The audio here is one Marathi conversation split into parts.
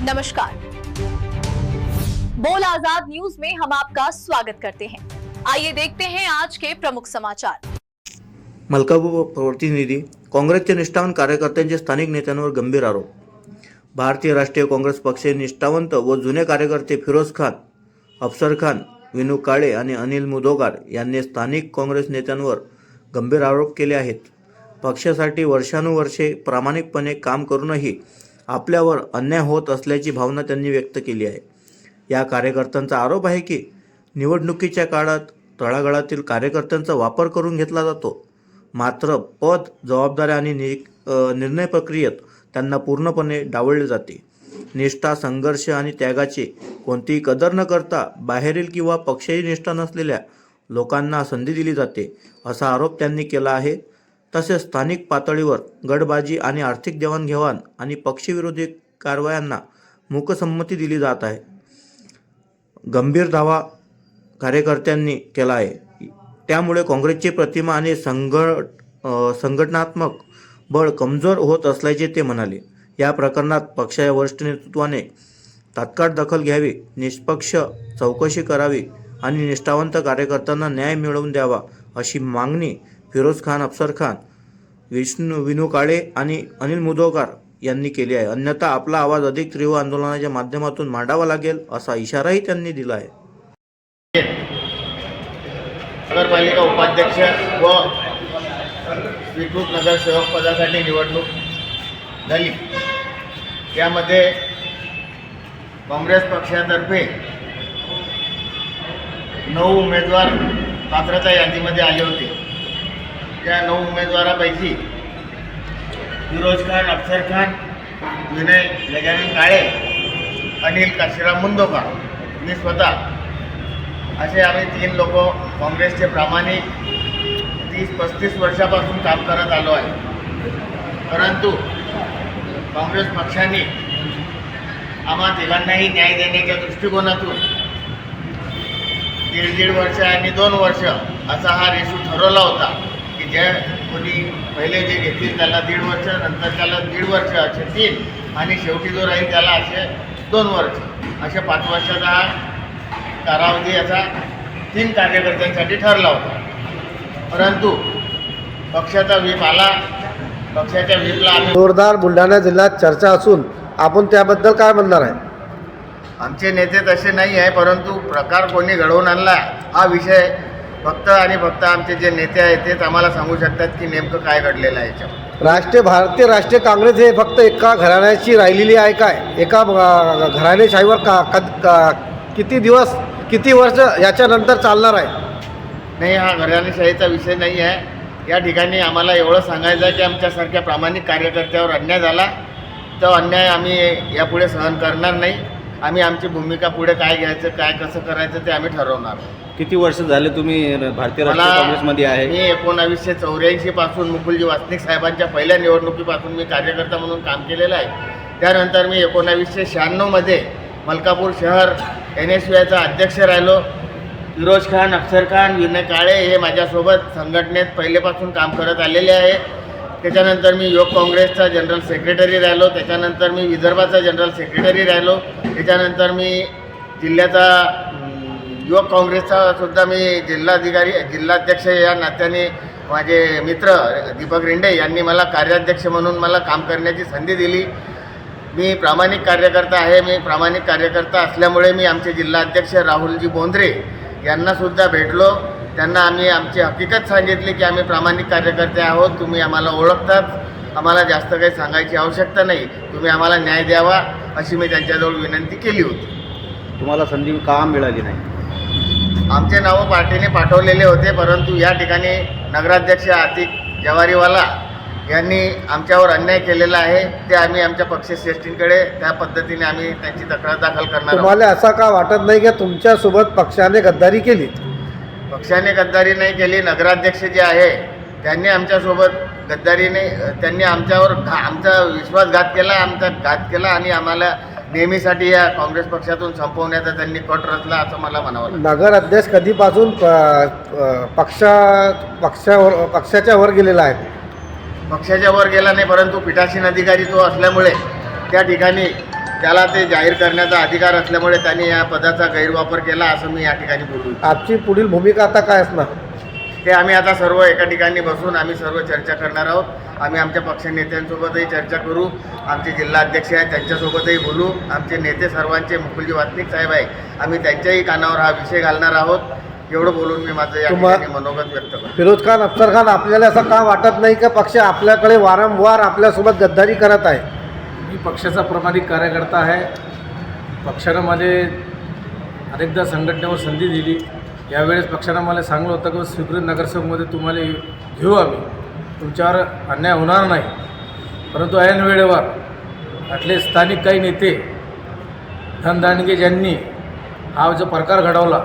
नमस्कार। बोल आजाद न्यूज में हम आपका स्वागत करते हैं। आइए देखते हैं आज के प्रमुख समाचार। मलकापूर प्रतिनिधी काँग्रेसचे निष्ठावंत कार्यकर्त्यांचे स्थानिक नेत्यांवर गंभीर आरोप। भारतीय राष्ट्रीय काँग्रेस पक्षाचे निष्ठावंत व जुने कार्यकर्ते फिरोज खान अफसर खान विनू काळे आणि अनिल मुदोगार यांनी स्थानिक काँग्रेस नेत्यांवर गंभीर आरोप केले आहेत। पक्षासाठी वर्षानुवर्षे प्रामाणिकपणे काम करूनही आपल्यावर अन्याय होत असल्याची भावना त्यांनी व्यक्त केली आहे. या कार्यकर्त्यांचा आरोप आहे की निवडणुकीच्या काळात तळागाळातील कार्यकर्त्यांचा वापर करून घेतला जातो. मात्र पद जबाबदाऱ्या आणि नि निर्णय प्रक्रियेत त्यांना पूर्णपणे डावळले जाते. निष्ठा संघर्ष आणि त्यागाची कोणतीही कदर न करता बाहेरील किंवा पक्षही निष्ठा नसलेल्या लोकांना संधी दिली जाते असा आरोप त्यांनी केला आहे. तसेच स्थानिक पातळीवर गडबाजी आणि आर्थिक देवाणघेवाण आणि पक्षविरोधी कारवायांना मूकसंमती दिली जात आहे. गंभीर दावा कार्यकर्त्यांनी केला आहे. त्यामुळे काँग्रेसची प्रतिमा आणि संघट संघटनात्मक बळ कमजोर होत असल्याचे ते म्हणाले. या प्रकरणात पक्षाच्या वरिष्ठ नेतृत्वाने तात्काळ दखल घ्यावी निष्पक्ष चौकशी करावी आणि निष्ठावंत कार्यकर्त्यांना न्याय मिळवून द्यावा अशी मागणी फिरोज खान अफसर खान विष्णू विनू काळे आणि अनिल मुदोकार यांनी केली आहे. अन्यथा आपला आवाज अधिक तीव्र आंदोलनाच्या माध्यमातून मांडावा लागेल असा इशाराही त्यांनी दिला आहे. नगरपालिका उपाध्यक्ष व स्वीकृत नगरसेवक पदासाठी निवडणूक झाली. त्यामध्ये काँग्रेस पक्षातर्फे नऊ उमेदवार पात्रता यादीमध्ये आले होते. त्या नऊ उमेदवारापैकी फिरोज खान अफसर खान विनय गजानन काळे अनिल काशीराम मुंदोकर मी स्वतः. असे आम्ही तीन लोक काँग्रेसचे प्रामाणिक तीस पस्तीस वर्षापासून काम करत आलो आहे. परंतु काँग्रेस पक्षाने आम्हा तिघांनाही न्याय देण्याच्या दृष्टिकोनातून दीड दीड वर्ष आणि दोन वर्ष असा हा रेशू ठरवला होता. ज्या कोणी पहिले जे घेतील त्याला दीड वर्ष नंतर त्याला दीड वर्ष असे तीन आणि शेवटी जो राहील त्याला असे दोन वर्ष. असे पाच वर्षाचा हा कालावधी याचा तीन कार्यकर्त्यांसाठी ठरला होता. परंतु पक्षाचा व्हीप आला. पक्षाच्या व्हीपला आम्ही जोरदार बुलढाणा जिल्ह्यात चर्चा असून आपण त्याबद्दल काय म्हणणार आहे? आमचे नेते तसे नाही आहे परंतु प्रकार कोणी घडवून आणला हा विषय फक्त आणि फक्त आमचे जे नेते आहेत तेच आम्हाला सांगू शकतात की नेमकं काय घडलेलं आहे याच्यावर. राष्ट्रीय भारतीय राष्ट्रीय काँग्रेस हे फक्त एका घराण्याची राहिलेली आहे काय? एका अ, घराणेशाहीवर का कद- का- किती दिवस किती वर्ष याच्यानंतर चालणार आहे? नाही हा घराणेशाहीचा विषय नाही आहे. या ठिकाणी आम्हाला एवढं सांगायचं आहे की आमच्यासारख्या प्रामाणिक कार्यकर्त्यावर अन्याय झाला तो अन्याय आम्ही यापुढे सहन करणार नाही. आम्ही आमची भूमिका पुढे काय घ्यायचं काय कसं करायचं ते आम्ही ठरवणार. किती वर्ष झाले तुम्ही भारतीय राष्ट्रीय काँग्रेसमध्ये आहे? मी एकोणावीसशे चौऱ्याऐंशी पासून मुकुलजी वासनिक साहेबांच्या पहिल्या निवडणुकीपासून मी कार्यकर्ता म्हणून काम केलेलं आहे. त्यानंतर मी एकोणावीसशे शहाण्णवमध्ये मलकापूर शहर एन एस यूआयचा अध्यक्ष राहिलो. फिरोज खान अफसर खान विनय काळे हे माझ्यासोबत संघटनेत पहिलेपासून काम करत आलेले आहे. त्याच्यानंतर मी युवक काँग्रेसचा जनरल सेक्रेटरी राहिलो त्याच्यानंतर मी विदर्भाचा जनरल सेक्रेटरी राहिलो त्याच्यानंतर मी जिल्ह्याचा युवक काँग्रेसचा सुद्धा मी जिल्हाधिकारी जिल्हाध्यक्ष या नात्याने माझे मित्र दीपक रिंडे यांनी मला कार्याध्यक्ष म्हणून मला काम करण्याची संधी दिली. मी प्रामाणिक कार्यकर्ता आहे मी प्रामाणिक कार्यकर्ता असल्यामुळे मी आमचे जिल्हाध्यक्ष राहुलजी बोंद्रे यांनासुद्धा भेटलो. त्यांना आम्ही आमची हकीकत सांगितली की आम्ही प्रामाणिक कार्यकर्ते आहोत तुम्ही आम्हाला ओळखतात. आम्हाला जास्त काही सांगायची आवश्यकता नाही. तुम्ही आम्हाला न्याय द्यावा अशी मी त्यांच्याजवळ विनंती केली होती. तुम्हाला संधी का मिळाली नाही? आमचे नावं पार्टीने पाठवलेले होते परंतु या ठिकाणी नगराध्यक्ष आतिक जवारीवाला यांनी आमच्यावर अन्याय केलेला आहे. ते आम्ही आमच्या पक्षश्रेष्ठींकडे त्या पद्धतीने आम्ही त्यांची तक्रार दाखल करणार आहोत. तुम्हाला असं का वाटत नाही की तुमच्यासोबत पक्षाने गद्दारी केली? पक्षाने गद्दारी नाही केली नगराध्यक्ष जे आहे त्यांनी आमच्यासोबत गद्दारीने त्यांनी आमच्यावर घा आमचा विश्वासघात केला आमचा घात केला आणि आम्हाला नेहमीसाठी या काँग्रेस पक्षातून संपवण्याचा त्यांनी कट रचला असं मला म्हणावं नगर अध्यक्ष कधीपासून प- पक्षा पक्षावर पक्षाच्या वर गेलेला आहे? पक्षाच्या वर गेला नाही परंतु पीठासीन अधिकारी तो असल्यामुळे त्या ठिकाणी त्याला ते जाहीर करण्याचा अधिकार असल्यामुळे त्यांनी या पदाचा गैरवापर केला असं मी या ठिकाणी बोलू. आपची पुढील भूमिका आता काय असणार? ते आम्ही आता सर्व एका ठिकाणी बसून आम्ही सर्व चर्चा करणार आहोत. आम्ही आमच्या पक्ष नेत्यांसोबतही चर्चा करू. आमचे जिल्हा अध्यक्ष आहेत त्यांच्यासोबतही बोलू. आमचे नेते सर्वांचे मुकुलजी वासनिक साहेब आहे आम्ही त्यांच्याही कानावर हा विषय घालणार आहोत. एवढं बोलून मी माझं या तुम्हा- ठिकाणी मनोगत व्यक्त करतो. फिरोज खान अफसर खान आपल्याला असं का वाटत नाही का पक्ष आपल्याकडे वारंवार आपल्यासोबत गद्दारी करत आहे? मी पक्षाचा प्रामाणिक कार्यकर्ता आहे. पक्षानं मला अनेकदा संघटनेवर संधी दिली. यावेळेस पक्षानं मला सांगलं होतं की स्वीकृत नगरसेवकमध्ये तुम्हाला घेऊ आम्ही. तुमच्यावर अन्याय होणार नाही. परंतु ऐन वेळेवर आपले स्थानिक काही नेते धनदांडगे ज्यांनी हा जो प्रकार घडवला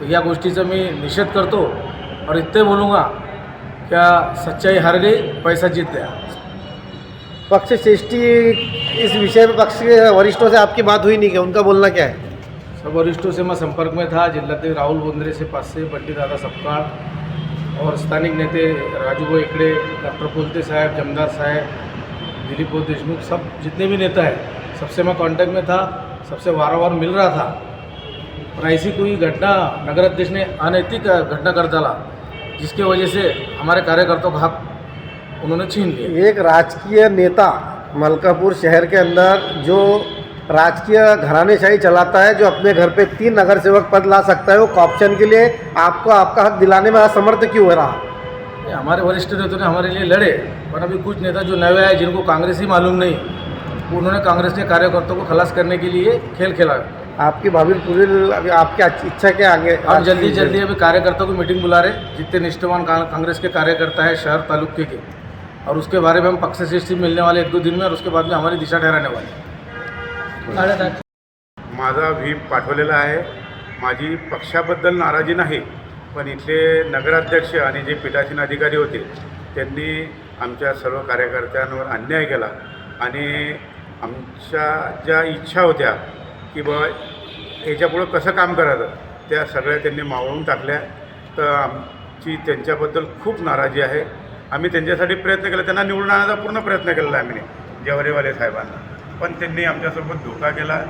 तर या गोष्टीचा मी निषेध करतो. और इतने बोलूँगा क्या सच्चाई हार गई पैसा जीत गया. पक्ष श्रेष्ठी इस विषय में पक्ष के वरिष्ठों से आपकी बात हुई नहीं क्या? उनका बोलना क्या है? सब वरिष्ठों से मैं संपर्क में था जिल्हाध्यक्ष राहुल बोंद्रे से पास से, बंटी दादा सपकाळ और स्थानिक नेते राजूभाई इकडे डॉक्टर पोलते साहब, जमदार साहेब, दिलीप देशमुख, सब जितने भी नेता हैं, सबसे मैं कांटेक्ट में था, सबसे वारंवार मिल रहा था। और ऐसी कोई घटना नगर अध्यक्ष ने अनैतिक घटना कर डाला, जिसके वजह से हमारे कार्यकर्ताओं का हक उन्होंने छीन लिया। एक राजकीय नेता मलकापुर शहर के अंदर जो राजकीय घरानेशाही चलाता है जो अपने घर पे तीन नगर सेवक पद ला सकता है वो कॉप्शन के लिए आपको आपका हक दिलाने में असमर्थ क्यों हो रहा? हमारे वरिष्ठ नेता ने हमारे लिए लड़े पर अभी कुछ नेता जो नए आए जिनको कांग्रेस ही मालूम नहीं उन्होंने कांग्रेस के कार्यकर्ताओं को खलास करने के लिए खेल खेला। आपकी भाभी पूरी अभी आपकी इच्छा के आगे हम जल्दी जल्दी अभी कार्यकर्ताओं की मीटिंग बुला रहे जितने निष्ठावान कांग्रेस के कार्यकर्ता है शहर तालुके के। और उसके बारे में हम पक्ष से मिलने वाले एक दो दिन में और उसके बाद में हमारी दिशा ठहराने वाले। माझा व्हीप पाठवलेला आहे. माझी पक्षाबद्दल नाराजी नाही पण इथले नगराध्यक्ष आणि जे पीठासीन अधिकारी होते त्यांनी आमच्या सर्व कार्यकर्त्यांवर अन्याय केला. आणि आमच्या ज्या इच्छा होत्या की बा याच्यापुढं कसं काम करायचं त्या सगळ्या त्यांनी मावळून टाकल्या. तर आमची त्यांच्याबद्दल खूप नाराजी आहे. आम्ही त्यांच्यासाठी प्रयत्न केला त्यांना निवडून आणण्याचा पूर्ण प्रयत्न केलेला आहे आम्ही. जवारीवाले साहेबांना. पण त्यांनी आमच्यासोबत धोका केला.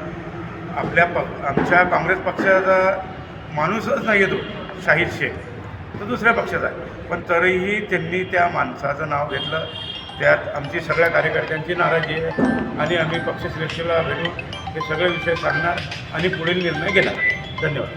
आपल्या पक्ष आमच्या काँग्रेस पक्षाचा माणूसच नाही आहे तो शेख. तो दुसऱ्या पक्षाचा आहे. पण तरीही त्यांनी त्या माणसाचं नाव घेतलं. त्यात आमची सगळ्या कार्यकर्त्यांची नाराजी आहे. आणि आम्ही पक्षश्रेष्ठीला भेटून हे सगळे विषय सांगणार आणि पुढील निर्णय घेणार. धन्यवाद.